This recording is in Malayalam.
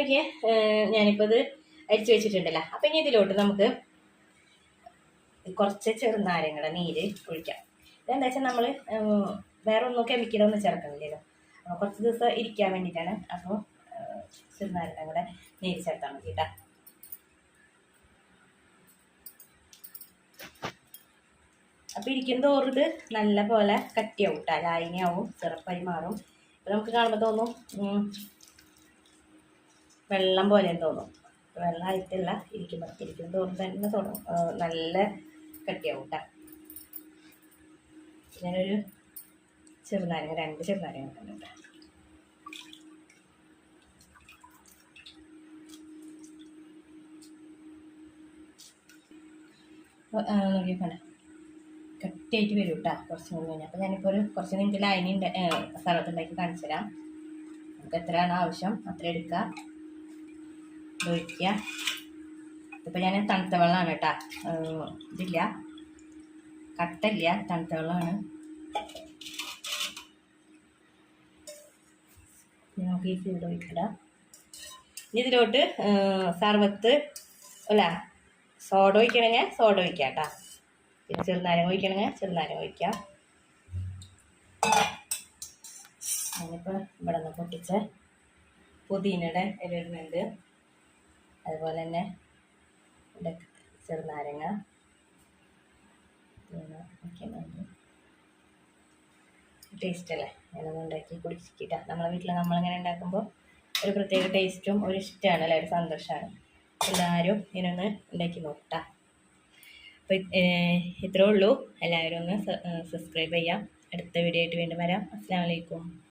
ഓക്കെ ഞാനിപ്പോൾ ഇത് അരിച്ചു വെച്ചിട്ടുണ്ടല്ലോ. അപ്പം ഇനി ഇതിലോട്ട് നമുക്ക് കുറച്ച് ചെറുനാരങ്ങളുടെ നീര് ഒഴിക്കാം. ഇതെന്താ വെച്ചാൽ നമ്മൾ വേറെ ഒന്നും കെമിക്കലൊന്നും ചേർക്കുന്നില്ലല്ലോ കുറച്ച് ദിവസം ഇരിക്കാൻ വേണ്ടിയിട്ടാണ് അപ്പോൾ ചെറുനാരങ്ങ കൂടെ നീര് ചേർത്താൽ മതി കേട്ടോ. അപ്പോൾ ഇരിക്കും തോറും ഇത് നല്ല പോലെ കട്ടിയാവും കേട്ടോ. ലായനിയാവും ചെറുപ്പായി മാറും ഇപ്പം നമുക്ക് കാണുമ്പോൾ തോന്നും വെള്ളം പോലെ തോന്നും. വെള്ളമായിട്ടില്ല ഇരിക്കുമ്പോൾ ഇരിക്കും തോറും തന്നെ. തോന്നും നല്ല കട്ടിയാവും കേട്ടോ ഞാനൊരു ചെറുനാരങ്ങ രണ്ട് ചെറുനാരങ്ങ എടുക്കുന്നുണ്ട് നോക്കിക്കോണേ. കട്ടിയായിട്ട് വരും കേട്ടോ കുറച്ച് മുമ്പ് കഴിഞ്ഞാൽ അപ്പോൾ ഞാനിപ്പോൾ ഒരു കുറച്ച് നിങ്ങൾക്ക് ലൈനിന്റെ സ്ഥലത്തുണ്ടാക്കി കാണിച്ചു തരാം നമുക്ക് എത്രയാണ് ആവശ്യം അത്ര എടുക്കുക ഇത് ഒഴിക്കുക. ഇപ്പം ഞാൻ തണുത്ത വെള്ളമാണ് കേട്ടോ. ഇതില്ല. കട്ടല്ല തണുത്ത വെള്ളമാണ്. നമുക്ക് ഈ ഇതിലോട്ട് സർവത്ത് അല്ല സോഡ ഒഴിക്കണമെങ്കിൽ സോഡ ഒഴിക്കാം കേട്ടോ. പിന്നെ ചെറുനാരം ഒഴിക്കണമെങ്കിൽ ചെറുനാരം ഒഴിക്കാം. ഞാനിപ്പോൾ ഇവിടെ നിന്ന് പൊട്ടിച്ച പുതിനയുടെ ഇടുന്നുണ്ട്. അതുപോലെ തന്നെ ചെറുനാരങ്ങ ടേസ്റ്റ് അല്ലേ? ഞാനൊന്നും ഉണ്ടാക്കി കുടിച്ചിട്ടാ. നമ്മളെ വീട്ടിൽ നമ്മളിങ്ങനെ ഉണ്ടാക്കുമ്പോൾ ഒരു പ്രത്യേക ടേസ്റ്റും ഒരു ഇഷ്ടമാണ് അല്ലേ? ഒരു സന്തോഷമാണ് എല്ലാവരും ഇതിനൊന്ന് ഉണ്ടാക്കി നോക്കട്ടാ. അപ്പോൾ ഇത്രേ ഉള്ളൂ. എല്ലാവരും ഒന്ന് സബ്സ്ക്രൈബ് ചെയ്യാം. അടുത്ത വീഡിയോ ആയിട്ട് വീണ്ടും വരാം. അസ്സാം വലൈക്കും